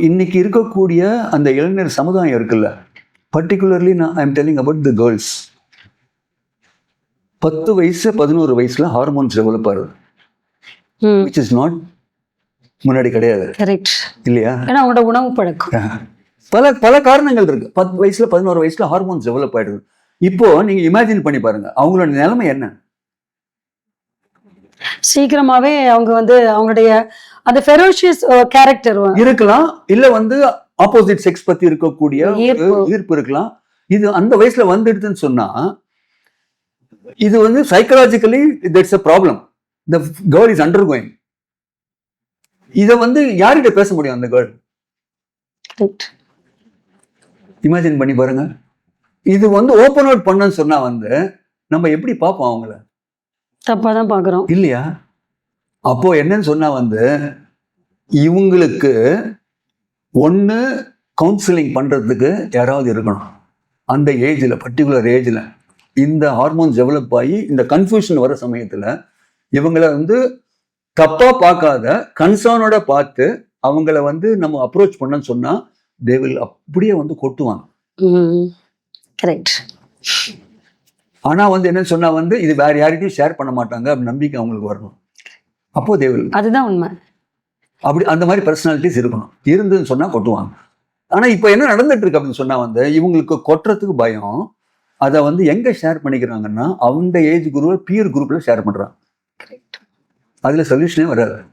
இன்னைக்கு இருக்கக்கூடிய அந்த இளைஞர் சமுதாயம் இருக்குல்ல? பர்டிகுலர்லி நான் I'm telling about the girls பத்து வயசு பதினோரு வயசுல ஹார்மோன்ஸ் டெவலப் ஆகுது. விச் இஸ் நாட் முன்னாடி கிடையாது. கரெக்ட் இல்லையா? ஏன்னா அவங்களோட உணவு பழக்கம். பல பல காரணங்கள் இருக்கு. பத்து வயசுல பதினோரு வயசுல ஹார்மோன்ஸ் டெவலப் ஆயிடுது. இப்போ நீங்க இமேஜின் பண்ணி பாருங்க. அவங்களோட நிலைமை என்ன? சீக்கிரமாவே அவங்க வந்து அவங்களுடைய அந்த ஃபெரோஷியஸ் கேரக்டர் இருக்கலாம். இல்ல வந்து ஆப்போசிட் செக்ஸ் பத்தி இருக்கக்கூடிய ஈர்ப்பு. இருக்கலாம். இது அந்த வயசுல வந்துடுதுன்னு சொன்னா இது வந்து psychologically that's a problem the girl is undergoing இதை வந்து யார்கிட்ட பேச முடியும் அந்த கேர்ள் இமேஜின் பண்ணி பாருங்க. இது வந்து ஓப்பன் அவுட் பண்ணன்னு சொன்னா வந்து நம்ம எப்படி பார்ப்போம் அவங்கள? தப்பா தான் பாக்குறோம் இல்லையா? அப்போ என்னன்னு சொன்னா வந்து இவங்களுக்கு ஒன்று கவுன்சிலிங் பண்றதுக்கு யாராவது இருக்கணும். அந்த ஏஜ்ல பர்டிகுலர் ஏஜ்ல இந்த ஹார்மோன்ஸ் டெவலப் ஆகி இந்த கன்ஃபியூஷன் வர சமயத்துல இவங்கள வந்து தப்பா பார்க்காத கன்சர்னோட பார்த்து அவங்கள வந்து நம்ம அப்ரோச் பண்ணன்னு சொன்னா தே வில் அப்படியே வந்து கொட்டுவாங்க. கரெக்ட் ஆனா வந்து என்னன்னு சொன்னா வந்து இது வேற யார்கிட்டயும் ஷேர் பண்ண மாட்டாங்க அப்படி நம்பிக்கை அவங்களுக்கு வரணும். அப்போ தே வில் அதுதான் உண்மை. அப்படி அந்த மாதிரி பர்சனாலிட்டிஸ் இருக்கணும். இருந்துன்னு சொன்னா கொட்டுவாங்க. ஆனா இப்போ என்ன நடந்துட்டு இருக்கு அப்படின்னு சொன்னா வந்து இவங்களுக்கு கொட்டுறதுக்கு பயம். அதை வந்து எங்க ஷேர் பண்ணிக்கிறாங்கன்னா அவங்க ஏஜ் குரூப் பியர் குரூப்ல ஷேர் கரெக்ட் அதுல சொல்யூஷனே வராது.